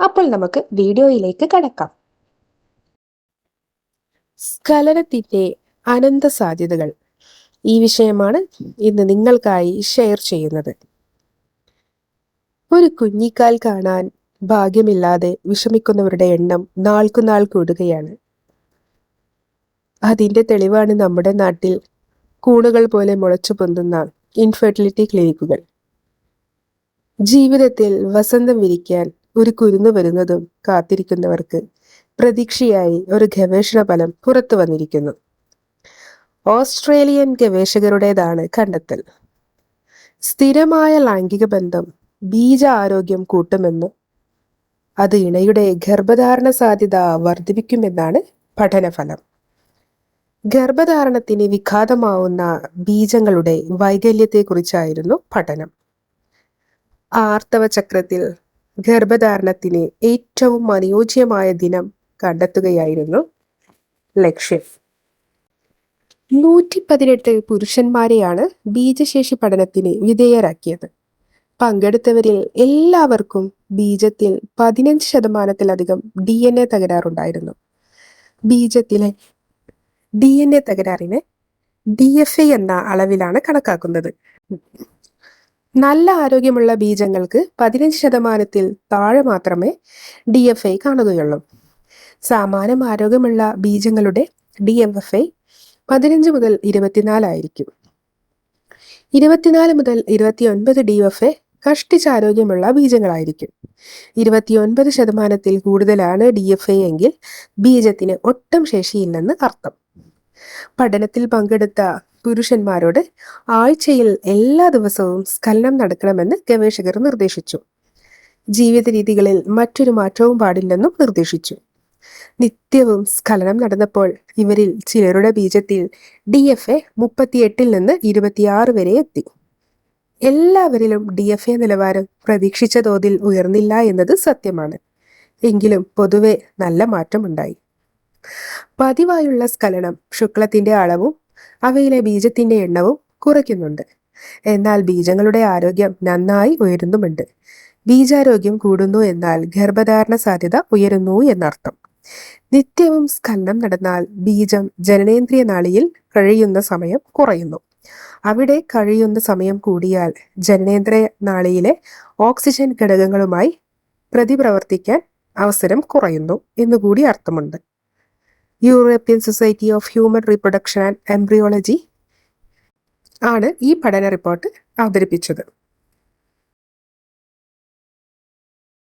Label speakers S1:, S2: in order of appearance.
S1: അപ്പോൾ നമുക്ക് വീഡിയോയിലേക്ക് കടക്കാം. സ്ഖലനത്തിന്റെ അനന്ത സാധ്യതകൾ. ഈ വിഷയമാണ് ഇന്ന് നിങ്ങൾക്കായി ഷെയർ ചെയ്യുന്നത്. ഒരു കുഞ്ഞിക്കാൽ കാണാൻ ഭാഗ്യമില്ലാതെ വിഷമിക്കുന്നവരുടെ എണ്ണം നാൾക്കുനാൾ കൂടുകയാണ്. അതിന്റെ തെളിവാണ് നമ്മുടെ നാട്ടിൽ കൂണുകൾ പോലെ മുളച്ചു പൊന്തുന്ന ഇൻഫെർട്ടിലിറ്റി ക്ലിനിക്കുകൾ ജീവിതത്തിൽ വസന്തം വിരിക്കാൻ ഒരു കുരുന്നു വരുന്നതും കാത്തിരിക്കുന്നവർക്ക് പ്രതീക്ഷയായി ഒരു ഗവേഷണ ഫലം പുറത്തു വന്നിരിക്കുന്നു. ഓസ്ട്രേലിയൻ ഗവേഷകരുടേതാണ് കണ്ടെത്തൽ. സ്ഥിരമായ ലൈംഗിക ബന്ധം ബീജ ആരോഗ്യം കൂട്ടുമെന്ന് അത് ഇണയുടെ ഗർഭധാരണ സാധ്യത വർദ്ധിപ്പിക്കുമെന്നാണ് പഠനഫലം. ഗർഭധാരണത്തിന് വിഘാതമാവുന്ന ബീജങ്ങളുടെ വൈകല്യത്തെക്കുറിച്ചായിരുന്നു പഠനം. ആർത്തവ ചക്രത്തിൽ ഗർഭധാരണത്തിന് ഏറ്റവും അനുയോജ്യമായ ദിനം കണ്ടെത്തുകയായിരുന്നു ലക്ഷ്യം. നൂറ്റി പതിനെട്ട് പുരുഷന്മാരെയാണ് ബീജശേഷി പഠനത്തിന് വിധേയരാക്കിയത്. പങ്കെടുത്തവരിൽ എല്ലാവർക്കും ബീജത്തിൽ പതിനഞ്ച് ശതമാനത്തിലധികം ഡി എൻ എ തകരാറുണ്ടായിരുന്നു. ബീജത്തിലെ ഡി എൻ എ തകരാറിനെ ഡി എഫ് എ എന്ന അളവിലാണ് കണക്കാക്കുന്നത്. നല്ല ആരോഗ്യമുള്ള ബീജങ്ങൾക്ക് പതിനഞ്ച് ശതമാനത്തിൽ താഴെ മാത്രമേ ഡി എഫ് ഐ കാണുകയുള്ളൂ. സാമാന്യം ആരോഗ്യമുള്ള ബീജങ്ങളുടെ ഡി എം എഫ് ഐ പതിനഞ്ച് മുതൽ ഇരുപത്തിനാലായിരിക്കും ഇരുപത്തിനാല് മുതൽ ഇരുപത്തിയൊൻപത് ഡി എഫ് എ കഷ്ടിച്ച് ആരോഗ്യമുള്ള ബീജങ്ങളായിരിക്കും. ഇരുപത്തിയൊൻപത് ശതമാനത്തിൽ കൂടുതലാണ് ഡി എഫ് എ എങ്കിൽ ബീജത്തിന് ഒട്ടും ശേഷിയില്ലെന്ന് അർത്ഥം. പഠനത്തിൽ പങ്കെടുത്ത പുരുഷന്മാരോട് ആഴ്ചയിൽ എല്ലാ ദിവസവും സ്ഖലനം നടക്കണമെന്ന് ഗവേഷകർ നിർദ്ദേശിച്ചു. ജീവിത രീതികളിൽ മറ്റൊരു മാറ്റവും പാടില്ലെന്നും നിർദ്ദേശിച്ചു. നിത്യവും സ്ഖലനം നടന്നപ്പോൾ ഇവരിൽ ചിലരുടെ ബീജത്തിൽ ഡി എഫ് എ മുപ്പത്തിയെട്ടിൽ നിന്ന് ഇരുപത്തിയാറ് വരെ എത്തി. എല്ലാവരിലും ഡി എഫ് എ നിലവാരം പ്രതീക്ഷിച്ച തോതിൽ ഉയർന്നില്ല എന്നത് സത്യമാണ്. എങ്കിലും പൊതുവെ നല്ല മാറ്റമുണ്ടായി. പതിവായുള്ള സ്ഖലനം ശുക്ലത്തിന്റെ അളവും അവയിലെ ബീജത്തിന്റെ എണ്ണവും കുറയ്ക്കുന്നുണ്ട്. എന്നാൽ ബീജങ്ങളുടെ ആരോഗ്യം നന്നായി ഉയരുന്നുമുണ്ട്. ബീജാരോഗ്യം കൂടുന്നു എന്നാൽ ഗർഭധാരണ സാധ്യത ഉയരുന്നു എന്നർത്ഥം. നിത്യവും സ്ഖലനം നടന്നാൽ ബീജം ജനനേന്ദ്രിയ നാളിയിൽ കഴിയുന്ന സമയം കുറയുന്നു. അവിടെ കഴിയുന്ന സമയം കൂടിയാൽ ജനനേന്ദ്രിയ നാളിയിലെ ഓക്സിജൻ ഘടകങ്ങളുമായി പ്രതിപ്രവർത്തിക്കാൻ അവസരം കുറയുന്നു എന്നുകൂടി അർത്ഥമുണ്ട്. European Society of Human Reproduction and Embryology ആണ് ഈ പഠന റിപ്പോർട്ട് അവതരിപ്പിച്ചത്.